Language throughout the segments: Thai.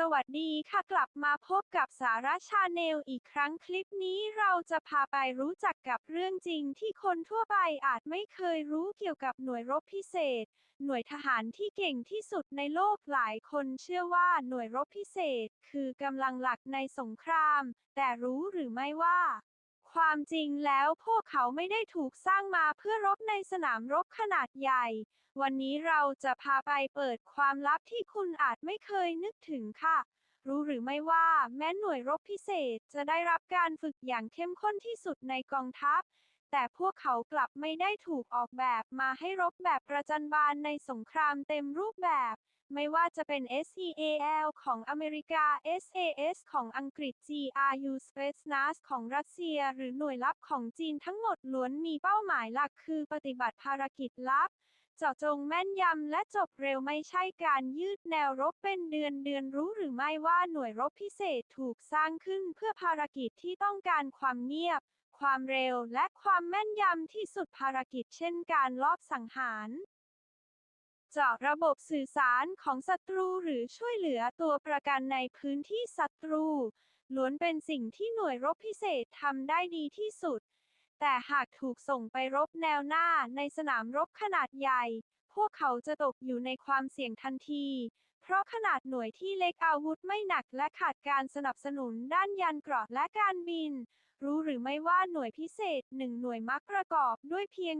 สวัสดีค่ะกลับมาพบกับสาระชาแนลอีกครั้งคลิปนี้เราจะพาไปรู้จักกับเรื่องจริงที่คนทั่วไปอาจไม่เคยรู้เกี่ยวกับหน่วยรบพิเศษ หน่วยทหารที่เก่งที่สุดในโลกหลายคนเชื่อว่าหน่วยรบพิเศษ คือกำลังหลักในสงคราม แต่รู้หรือไม่ว่า ความจริงแล้วพวกเขาไม่ได้ถูกสร้างมาเพื่อรบในสนามรบขนาดใหญ่ วันนี้เราจะพาไปเปิดความลับที่คุณอาจไม่เคยนึกถึงค่ะ รู้หรือไม่ว่าแม้หน่วยรบพิเศษจะได้รับการฝึกอย่างเข้มข้นที่สุดในกองทัพ แต่พวกเขากลับไม่ได้ถูกออกแบบมาให้รบแบบประจันบานในสงครามเต็มรูปแบบ ไม่ว่าจะเป็น SEAL ของอเมริกา SAS ของอังกฤษ GRU Spetsnaz ของรัสเซีย หรือหน่วยลับของจีนทั้งหมดล้วนมีเป้าหมายหลักคือปฏิบัติภารกิจลับ เจาะจงแม่นยำและจบเร็วไม่ใช่การยืดแนวรบเป็นเดือนเดือนรู้หรือไม่ว่าหน่วยรบพิเศษถูกสร้างขึ้นเพื่อภารกิจที่ต้องการความเงียบ ความเร็วและความแม่นยำที่สุดภารกิจเช่นการลอบสังหารเจาะระบบสื่อสารของศัตรูหรือช่วยเหลือตัวประกันในพื้นที่ศัตรูล้วนเป็นสิ่งที่หน่วยรบพิเศษทำได้ดีที่สุด แต่หากถูกส่งไปรบแนวหน้าในสนามรบขนาดใหญ่ พวกเขาจะตกอยู่ในความเสี่ยงทันที เพราะขนาดหน่วยที่เล็กอาวุธไม่หนักและขาดการสนับสนุนด้านยานเกราะและการบิน รู้หรือไม่ว่าหน่วยพิเศษหนึ่งหน่วยมักประกอบด้วยเพียง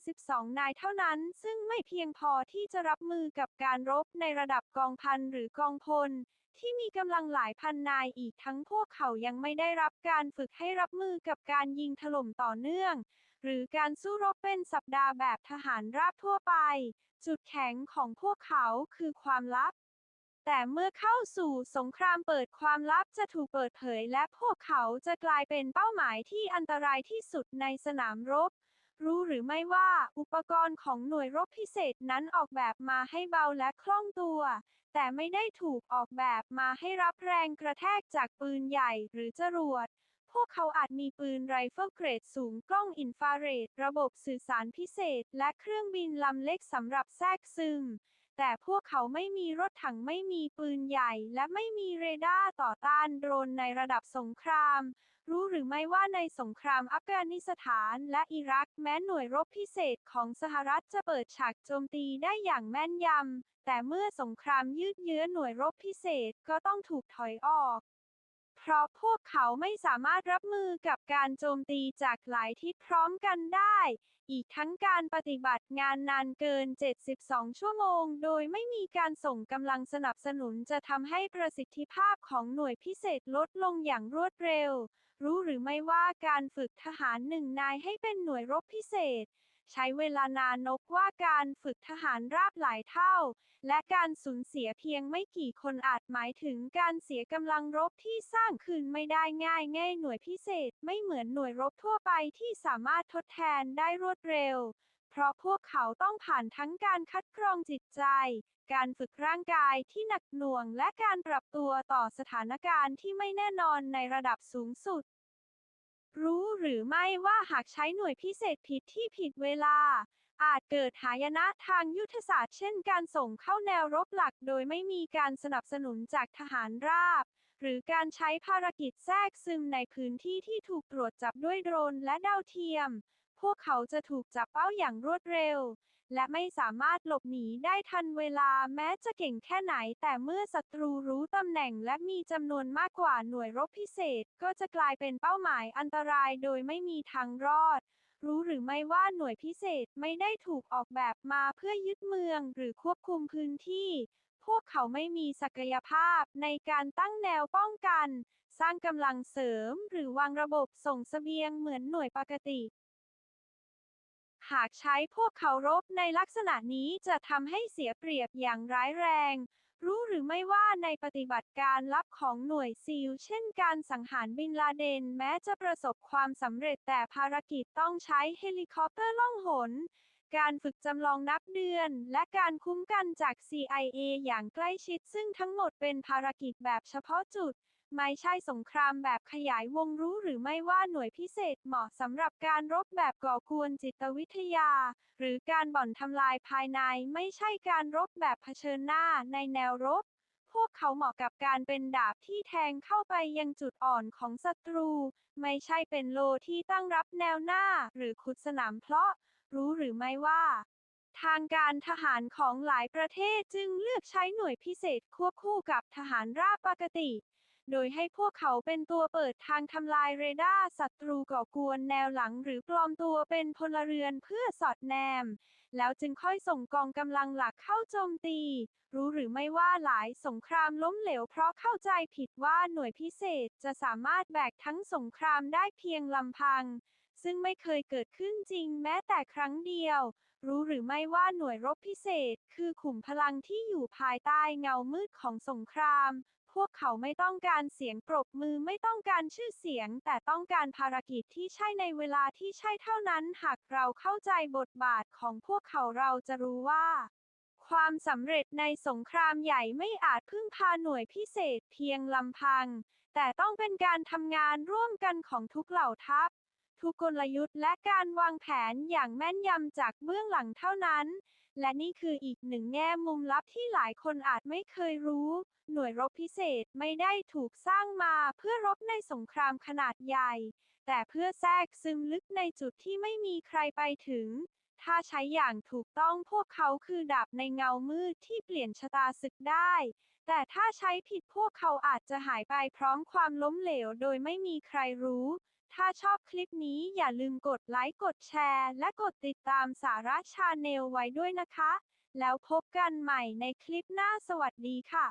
4-12 นายเท่านั้น ซึ่งไม่เพียงพอที่จะรับมือกับการรบในระดับกองพันหรือกองพล ที่มีกำลังหลายพันนายอีกทั้งพวกเขายังไม่ได้รับการฝึกให้รับมือกับการยิงถล่มต่อเนื่อง หรือการสู้รบเป็นสัปดาห์แบบทหารราบทั่วไป จุดแข็งของพวกเขาคือความลับ แต่เมื่อเข้าสู่สงครามเปิดความลับจะถูกเปิดเผยและพวกเขาจะกลายเป็นเป้าหมายที่อันตรายที่สุดในสนามรบ รู้หรือไม่ว่าอุปกรณ์ของหน่วยรบพิเศษนั้นออกแบบมาให้เบาและคล่องตัว แต่ไม่ได้ถูกออกแบบมาให้รับแรงกระแทกจากปืนใหญ่หรือจรวดพวกเขาอาจมีปืนไรเฟิลเกรดสูงกล้องอินฟราเรด ระบบสื่อสารพิเศษ และเครื่องบินลำเล็กสำหรับแทรกซึม แต่พวกเขาไม่มีรถถังไม่มีปืนใหญ่ และไม่มีเรดาร์ต่อต้านโดรนในระดับสงคราม รู้หรือไม่ว่าในสงครามอัฟกานิสถานและอิรักแม้หน่วยรบพิเศษของสหรัฐจะเปิดฉากโจมตีได้อย่างแม่นยำ แต่เมื่อสงครามยืดเยื้อหน่วยรบพิเศษก็ต้องถูกถอยออก เพราะพวกเขาไม่สามารถรับมือกับการโจมตีจากหลายทิศพร้อมกันได้ อีกทั้งการปฏิบัติงานนานเกิน 72 ชั่วโมง โดยไม่มีการส่งกำลังสนับสนุนจะทำให้ประสิทธิภาพของหน่วยพิเศษลดลงอย่างรวดเร็ว รู้หรือไม่ว่าการฝึกทหารหนึ่งนายให้เป็นหน่วยรบพิเศษ ใช้เวลานานนกว่าการฝึกทหารราบหลายเท่า และการสูญเสียเพียงไม่กี่คนอาจหมายถึงการเสียกำลังรบที่สร้างคืนไม่ได้ง่ายง่ายหน่วยพิเศษไม่เหมือนหน่วยรบทั่วไปที่สามารถทดแทนได้รวดเร็ว เพราะพวกเขาต้องผ่านทั้งการคัดกรองจิตใจ การฝึกร่างกายที่หนักหน่วงและการปรับตัวต่อสถานการณ์ที่ไม่แน่นอนในระดับสูงสุด รู้หรือไม่ว่าหากใช้หน่วยพิเศษผิดที่ผิดเวลา อาจเกิดหายนะทางยุทธศาสตร์เช่นการส่งเข้าแนวรบหลักโดยไม่มีการสนับสนุนจากทหารราบ หรือการใช้ภารกิจแทรกซึมในพื้นที่ที่ถูกตรวจจับด้วยโดรนและดาวเทียม พวกเขาจะถูกจับเป้าอย่างรวดเร็ว และไม่สามารถหลบหนีได้ทันเวลาแม้จะเก่งแค่ไหน แต่เมื่อศัตรูรู้ตำแหน่งและมีจำนวนมากกว่าหน่วยรบพิเศษ ก็จะกลายเป็นเป้าหมายอันตรายโดยไม่มีทางรอด รู้หรือไม่ว่าหน่วยพิเศษไม่ได้ถูกออกแบบมาเพื่อยึดเมืองหรือควบคุมพื้นที่ พวกเขาไม่มีศักยภาพในการตั้งแนวป้องกัน สร้างกำลังเสริมหรือวางระบบส่งเสบียงเหมือนหน่วยปกติ หากใช้พวกเขารบในลักษณะนี้จะทำให้เสียเปรียบอย่างร้ายแรง รู้หรือไม่ว่าในปฏิบัติการลับของหน่วยซีลเช่นการสังหารบินลาเดนแม้จะประสบความสำเร็จแต่ภารกิจต้องใช้เฮลิคอปเตอร์ล่องหน การฝึกจำลองนับเดือน และการคุ้มกันจาก CIA อย่างใกล้ชิดซึ่งทั้งหมดเป็นภารกิจแบบเฉพาะจุด ไม่ใช่สงครามแบบขยายวงรู้หรือไม่ว่าหน่วยพิเศษเหมาะสำหรับการรบแบบก่อกวนจิตวิทยา หรือการบ่อนทำลายภายในไม่ใช่การรบแบบเผชิญหน้าในแนวรบ พวกเขาเหมาะกับการเป็นดาบที่แทงเข้าไปยังจุดอ่อนของศัตรู ไม่ใช่เป็นโลที่ตั้งรับแนวหน้า หรือขุดสนามเพาะ รู้หรือไม่ว่าทางการทหารของหลายประเทศจึงเลือกใช้หน่วยพิเศษควบคู่กับทหารราบปกติ โดยให้พวกเขาเป็นตัวเปิดทางทำลายเรดาร์ศัตรูก่อกวนแนวหลังหรือปลอมตัวเป็นพลเรือนเพื่อสอดแนม แล้วจึงค่อยส่งกองกำลังหลักเข้าโจมตี รู้หรือไม่ว่าหลายสงครามล้มเหลวเพราะเข้าใจผิดว่าหน่วยพิเศษจะสามารถแบกทั้งสงครามได้เพียงลำพัง ซึ่งไม่เคยเกิดขึ้นจริงแม้แต่ครั้งเดียว รู้หรือไม่ว่าหน่วยรบพิเศษ คือขุมพลังที่อยู่ภายใต้เงามืดของสงคราม พวกเขาไม่ต้องการเสียงปรบมือไม่ต้องการชื่อเสียง แต่ต้องการภารกิจที่ใช่ในเวลาที่ใช่เท่านั้น หากเราเข้าใจบทบาทของพวกเขาเราจะรู้ว่าความสำเร็จในสงครามใหญ่ไม่อาจพึ่งพาหน่วยพิเศษเพียงลำพัง แต่ต้องเป็นการทำงานร่วมกันของทุกเหล่าทัพ ทุกกลยุทธ์และการวางแผนอย่างแม่นยำจากเบื้องหลังเท่านั้น และนี่คืออีกหนึ่งแง่มุมลับที่หลายคนอาจไม่เคยรู้ หน่วยรบพิเศษไม่ได้ถูกสร้างมาเพื่อรบในสงครามขนาดใหญ่ แต่เพื่อแทรกซึมลึกในจุดที่ไม่มีใครไปถึง ถ้าใช้อย่างถูกต้องพวกเขาคือดาบในเงามืดที่เปลี่ยนชะตาศึกได้ แต่ถ้าใช้ผิดพวกเขาอาจจะหายไปพร้อมความล้มเหลวโดยไม่มีใครรู้ ถ้าชอบคลิปนี้อย่าลืมกดไลค์ กดแชร์ และกดติดตามสาระชาแนลไว้ด้วยนะคะ แล้วพบกันใหม่ในคลิปหน้าสวัสดีค่ะ